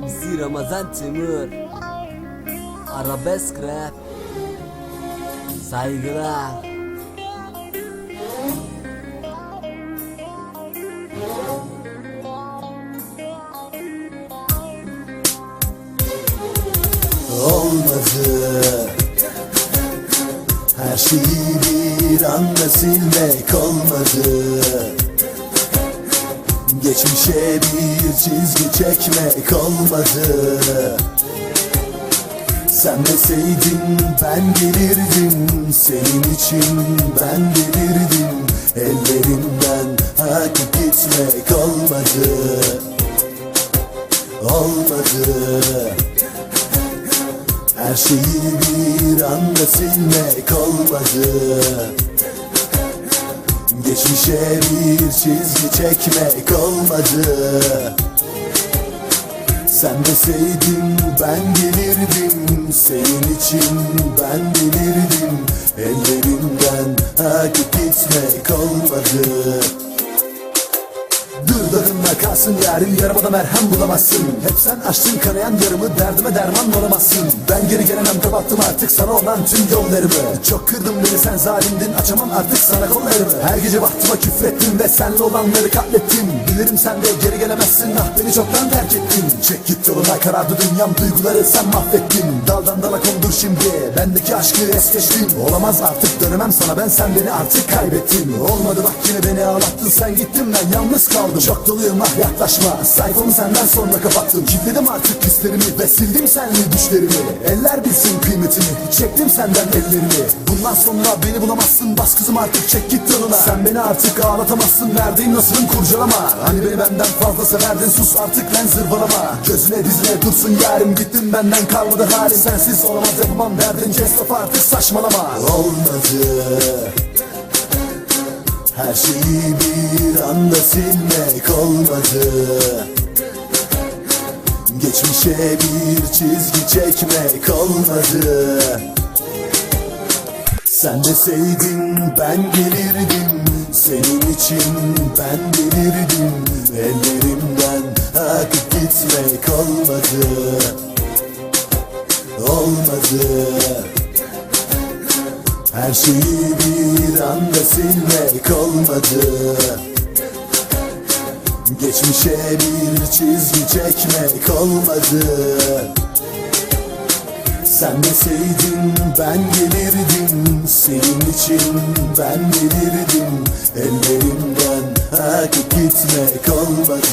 MC Ramazan Timur. Arabesk Rap. Saygılar. Olmadı. Her şeyi bir anda silmek olmadı Geçmişe bir çizgi çekmek olmadı Sen deseydin ben gelirdim. Senin için ben gelirdim. Ellerimden akıp gitmek olmadı Olmadı. Her şeyi bir anda silmek olmadı Geçmişe bir çizgi çekmek olmadı Sen deseydin ben gelirdim Senin için ben gelirdim Ellerimden akıp gitmek olmadı Kalsın yarim Yarımada merhem bulamazsın. Hep sen açtın kanayan yarımı Derdime derman olamazsın. Ben geri gelemem kapattım artık sana olan tüm yollarımı. Çok kırdın beni sen zalimdin Açamam artık sana kollarımı. Her gece vaktıma küfrettim Ve senle olanları katlettim. Bilirim sen de geri gelemezsin Ah beni çoktan terk ettin. Çek git yoluna karardı dünyam Duyguları sen mahvettin. Daldan dala kondur şimdi Bendeki aşkı es geçtin Olamaz artık dönemem sana ben Sen beni artık kaybettin Olmadı bak yine beni ağlattın Sen gittin ben yalnız kaldım. Çok doluyum ah yaklaşma. Sayfamı senden sonra kapattım. Kilitledim artık hislerimi Ve sildim senli düşlerimi Eller bilsin kıymetimi. Çektim senden ellerimi. Bundan sonra beni bulamazsın. Bas kızım artık çek git yoluna Sen beni artık ağlatamazsın. Verdiğin nasılın kurcalama. Hani beni benden fazla severdin. Sus artık lan zırvalama. Gözüne dizine dursun yarim. Gittin benden kalmadı halim. Sensiz olamaz. Yapamam derdin. Kes laf artık saçmalama. Olmadı. Her şeyi bir anda silmek olmadı Geçmişe bir çizgi çekmek olmadı Sen deseydin ben gelirdim. Senin için ben gelirdim Ellerimden akıp gitmek olmadı Olmadı. Her şeyi bir anda silmek olmadı Geçmişe bir çizgi çekmek olmadı Sen deseydin ben gelirdim. Senin için ben gelirdim. Ellerimden akıp gitmek olmadı